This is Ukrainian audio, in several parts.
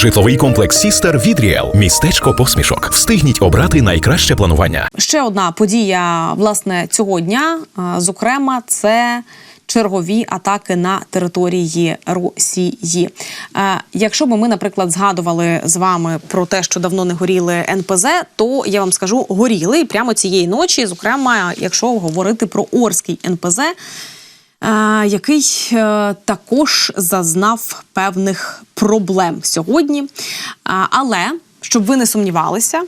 Житловий комплекс Сістер від. Містечко посмішок. Встигніть обрати найкраще планування. Ще одна подія власне цього дня. Зокрема, це чергові атаки на території Росії. Якщо би ми, наприклад, згадували з вами про те, що давно не горіли НПЗ, то я вам скажу, горіли прямо цієї ночі. Зокрема, якщо говорити про Орський НПЗ. Який е, також зазнав певних проблем сьогодні. Але щоб ви не сумнівалися,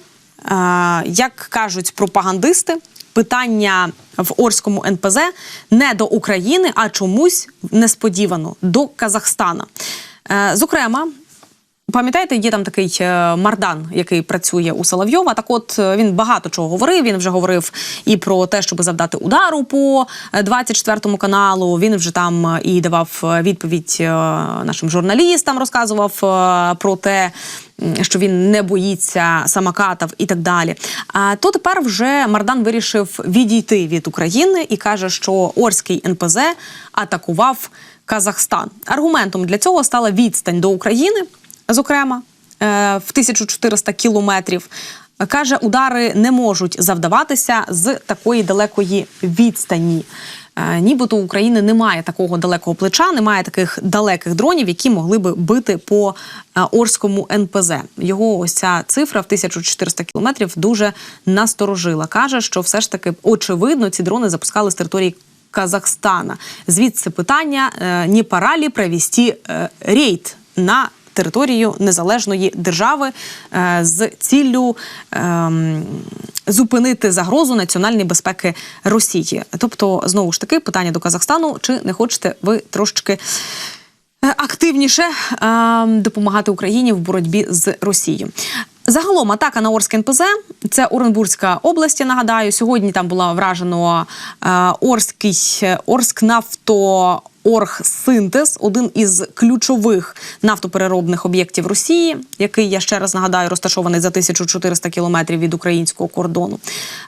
як кажуть пропагандисти, питання в Орському НПЗ не до України, а чомусь несподівано до Казахстана. Е, Зокрема, Пам'ятаєте, є там такий е, Мардан, який працює у Соловйова. Так, от е, він багато чого говорив. Він вже говорив і про те, щоб завдати удару по е, 24 каналу. Він вже там е, і давав е, відповідь е, нашим журналістам, розказував е, про те, що він не боїться самокатів і так далі. А то тепер вже Мардан вирішив відійти від України і каже, що Орський НПЗ атакував Казахстан. Аргументом для цього стала відстань до України зокрема, е, в 1400 кілометрів. Каже, удари не можуть завдаватися з такої далекої відстані. Е, Нібито у України немає такого далекого плеча, немає таких далеких дронів, які могли би бити по е, Орському НПЗ. Його ось ця цифра в 1400 кілометрів дуже насторожила. Каже, що все ж таки очевидно ці дрони запускали з території Казахстана. Звідси питання: не пора ли провести рейд на територію незалежної держави е, з ціллю ем, зупинити загрозу національної безпеки Росії. Тобто, знову ж таки, питання до Казахстану: чи не хочете ви трошки? е, Активніше е, допомагати Україні в боротьбі з Росією. Загалом атака на Орське НПЗ це Оренбурзька область. Я нагадаю, сьогодні там була вражено е, Орський Орскнафто. Оргсинтез один із ключових нафтопереробних об'єктів Росії, який я ще раз нагадаю, розташований за 1400 кілометрів від українського кордону.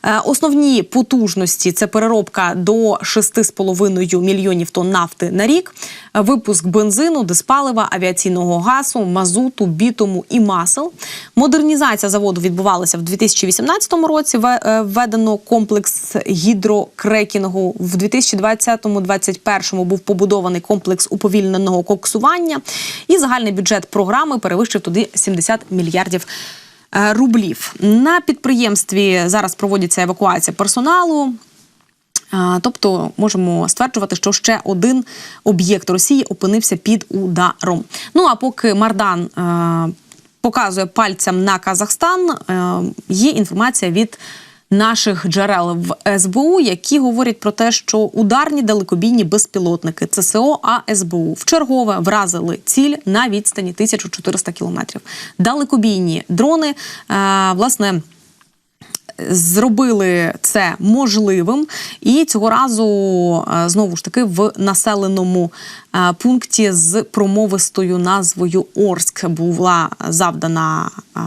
Е, Основні потужності це переробка до 6,5 мільйонів тонн нафти на рік, випуск бензину, диспалива, авіаційного газу, мазуту, бітуму і масел. Модернізація заводу відбувалася в 2018 році. Е, Введено комплекс гідрокрекінгу. В 2020-2021 був побудований комплекс уповільненого коксування. І загальний бюджет програми перевищив туди 70 мільярдів е, рублів. На підприємстві зараз проводиться евакуація персоналу. Тобто можемо стверджувати, що ще один об'єкт Росії опинився під ударом. Ну а поки Мардан е, показує пальцем на Казахстан, е, є інформація від наших джерел в СБУ, які говорять про те, що ударні далекобійні безпілотники ЦСО АСБУ вчергове вразили ціль на відстані 1400 кілометрів. Далекобійні дрони, е, власне зробили це можливим, і цього разу е, знову ж таки в населеному е, пункті з промовистою назвою Орськ була завдана е.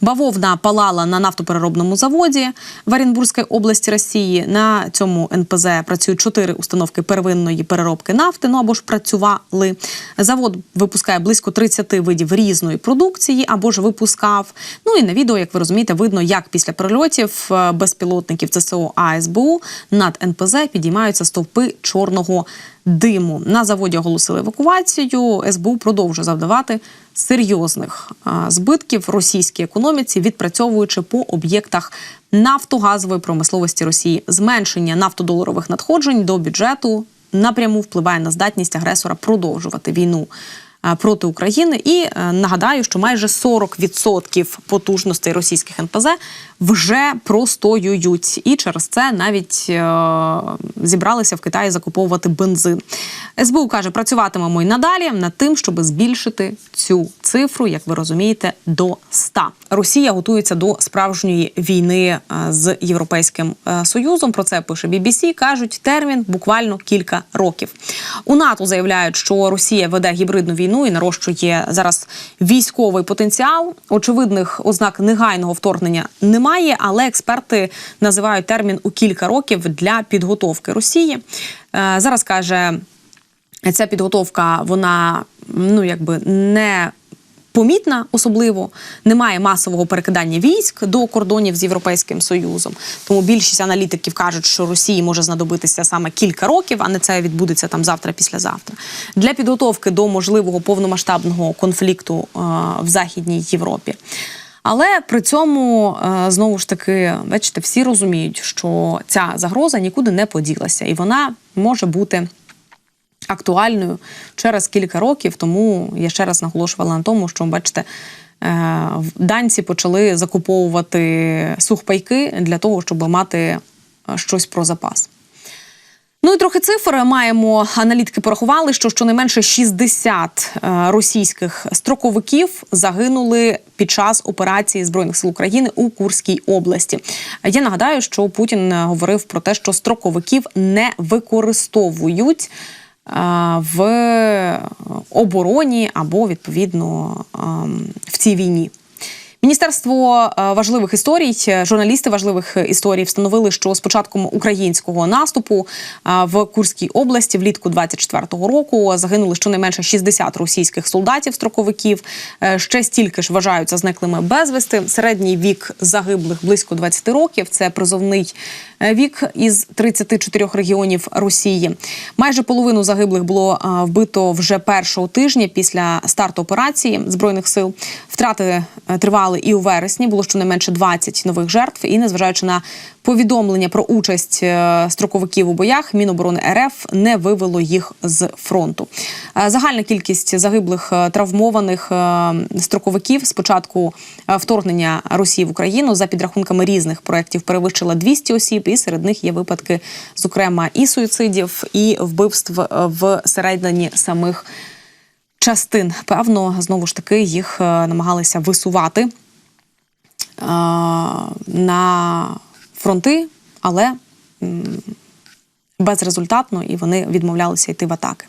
Бавовна палала на нафтопереробному заводі в Оренбурзькій області Росії. На цьому НПЗ працюють чотири установки первинної переробки нафти. Ну або ж працювали. Завод випускає близько 30 видів різної продукції, або ж випускав. Ну і на відео, як ви розумієте, видно, як після прильотів е, безпілотників ЦСО АСБУ над НПЗ підіймаються стовпи чорного диму. На заводі оголосили евакуацію. СБУ продовжує завдавати серйозних збитків російській економіці, відпрацьовуючи по об'єктах нафтогазової промисловості Росії. Зменшення нафтодоларових надходжень до бюджету напряму впливає на здатність агресора продовжувати війну. Проти України і е, нагадаю, що майже 40% потужностей російських НПЗ вже простоюють, і через це навіть е, зібралися в Китаї закуповувати бензин. СБУ каже, працюватимемо і надалі над тим, щоб збільшити цю цифру, як ви розумієте, до 100. Росія готується до справжньої війни е, з Європейським е, Союзом. Про це пише BBC. кажуть, термін буквально кілька років. У НАТО заявляють, що Росія веде гібридну війну і нарощує зараз військовий потенціал. Очевидних ознак негайного вторгнення немає, але експерти називають термін у кілька років для підготовки Росії. Е, Зараз каже. Ця підготовка, вона ну якби не помітна, особливо немає масового перекидання військ до кордонів з Європейським Союзом. Тому більшість аналітиків кажуть, що Росії може знадобитися саме кілька років, а не це відбудеться там завтра, післязавтра. Для підготовки до можливого повномасштабного конфлікту е, в Західній Європі. Але при цьому е, знову ж таки, бачите, всі розуміють, що ця загроза нікуди не поділася, і вона може бути актуальною через кілька років. Тому я ще раз наголошувала на тому, що бачите. е, Данці почали закуповувати сухпайки для того, щоб мати е, щось про запас. Ну і трохи цифр маємо. Аналітики порахували, що щонайменше 60 е, російських строковиків загинули під час операції збройних сил України у Курській області. Я нагадаю, що Путін говорив про те, що строковиків не використовують в обороні або відповідно в цій війні. Міністерство е, важливих історій, е, журналісти важливих історій встановили, що з початком українського наступу е, в Курській області влітку 24-го року загинули щонайменше 60 російських солдатів-строковиків. Е, Ще стільки ж вважаються зниклими безвісти. Середній вік загиблих близько 20 років. Це призовний е, вік із 34 регіонів Росії. Майже половину загиблих було е, вбито вже першого тижня після старту операції збройних сил. Втрати е, тривали і у вересні. Було щонайменше 20 нових жертв. І незважаючи на повідомлення про участь е, строковиків у боях, Міноборони РФ не вивело їх з фронту. Е, Загальна кількість загиблих е, травмованих строковиків з початку вторгнення Росії в Україну за підрахунками різних проєктів перевищила 200 осіб, і серед них є випадки, зокрема, і суїцидів, і вбивств е, всередині самих частин. Певно, знову ж таки, їх е, намагалися висувати е, на фронти, але безрезультатно і вони відмовлялися йти в атаки.